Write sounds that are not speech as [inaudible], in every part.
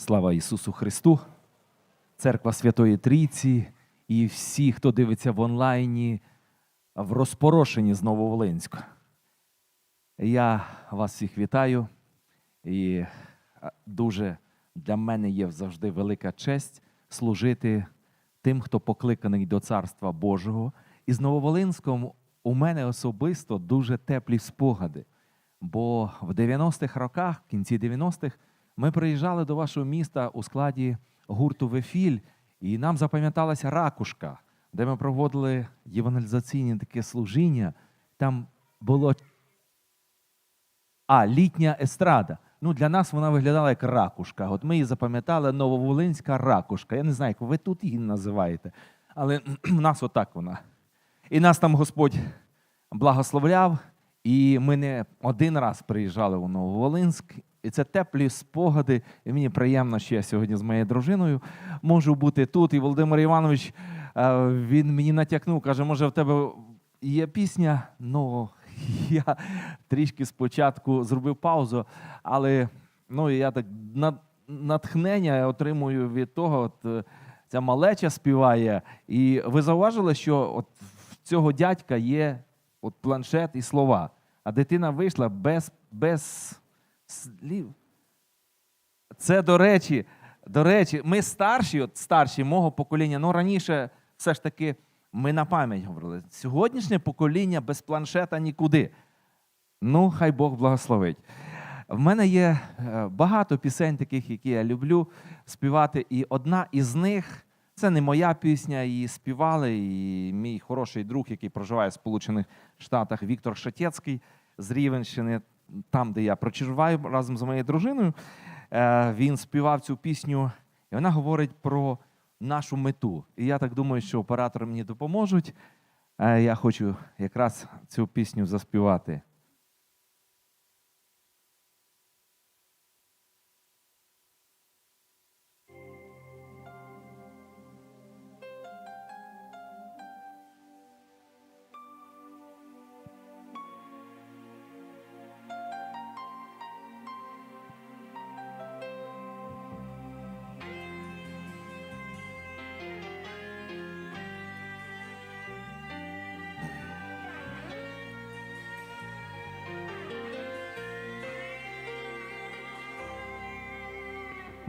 Слава Ісусу Христу, Церква Святої Трійці і всі, хто дивиться в онлайні в розпорошенні з Нововолинська. Я вас всіх вітаю, і дуже для мене є завжди велика честь служити тим, хто покликаний до Царства Божого. І з Нововолинськом у мене особисто дуже теплі спогади. Бо в 90-х роках, в кінці 90-х, ми приїжджали до вашого міста у складі гурту Вефіль, і нам запам'яталася ракушка, де ми проводили євангелізаційне таке служіння. Там було а, літня естрада. Ну, для нас вона виглядала як ракушка. От ми її запам'ятали Нововолинська ракушка. Я не знаю, як ви тут її називаєте, але [clears throat] у нас отак вона. І нас там Господь благословляв, і ми не один раз приїжджали у Нововолинськ. І це теплі спогади. І мені приємно, що я сьогодні з моєю дружиною можу бути тут. І Володимир Іванович е, він мені натякнув, каже, може, в тебе є пісня? Ну, [laughs] я трішки спочатку зробив паузу, але ну, я так на- натхнення отримую від того, от е, ця малеча співає. І ви зауважили, що от в цього дядька є от планшет і слова, а дитина вийшла без, без слів. Це, до речі, до речі, ми старші, от старші мого покоління, ну раніше все ж таки ми на пам'ять говорили. Сьогоднішнє покоління без планшета нікуди. Ну, хай Бог благословить. В мене є е, багато пісень, таких, які я люблю співати. І одна із них це не моя пісня, її співали. І мій хороший друг, який проживає в Сполучених Штатах, Віктор Шатєцький з Рівенщини, там, де я прочерваю разом з моєю дружиною. е, Він співав цю пісню, і вона говорить про нашу мету. І я так думаю, що оператори мені допоможуть. Е, Я хочу якраз цю пісню заспівати.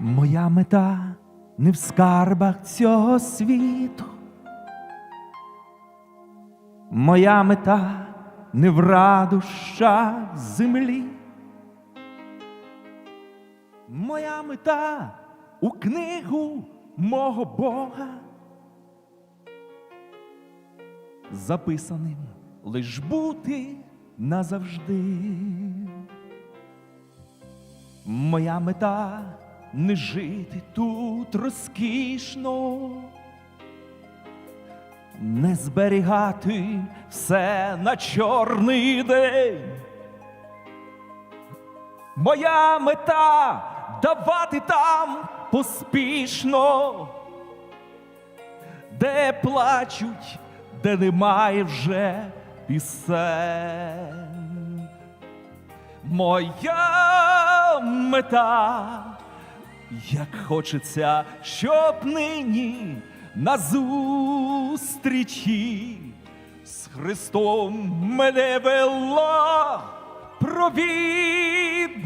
Моя мета не в скарбах цього світу. Моя мета не в радощах землі. Моя мета у книгу мого Бога. Записаним лиш бути назавжди. Моя мета не жити тут розкішно, не зберігати все на чорний день. Моя мета давати там поспішно, де плачуть, де немає вже пісень. Моя мета, як хочеться, щоб нині на зустрічі з Христом мене вела провідником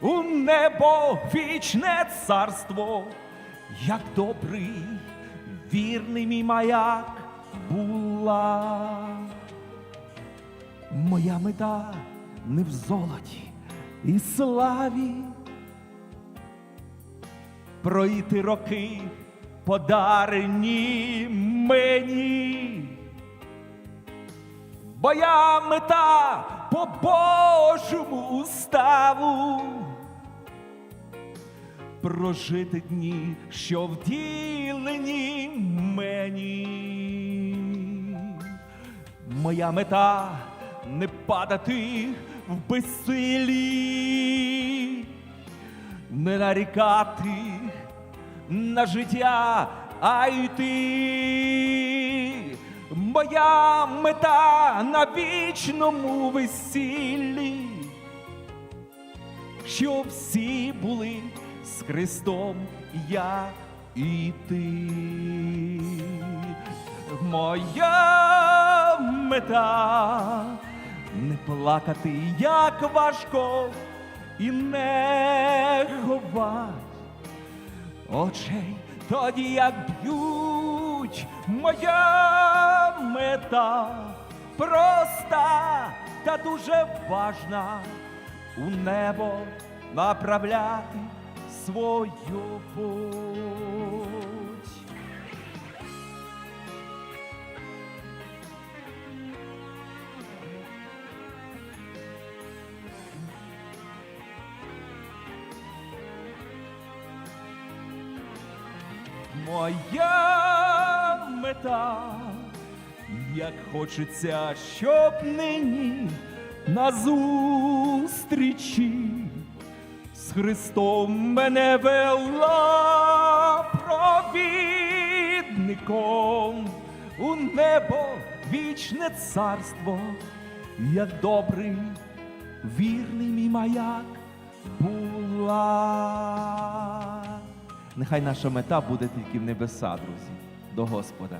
у небо вічне царство, як добрий, вірний мій маяк була. Моя мета не в золоті і славі. Пройти роки, подарені мені. Моя мета по Божому уставу. Прожити дні, що вділені мені. Моя мета не падати в безсилі, не нарікати на життя, а йти. Моя мета на вічному весіллі, щоб всі були з Христом я і ти. Моя мета не плакати, як важко, і не ховать очей тоді, як б'ють, моя мета проста та дуже важна у небо направляти свою путь. Моя мета, як хочеться, щоб нині на зустрічі з Христом мене вела провідником у небо вічне царство, як добрий, вірний мій маяк була. Нехай наша мета буде тільки в небеса, друзі, до Господа.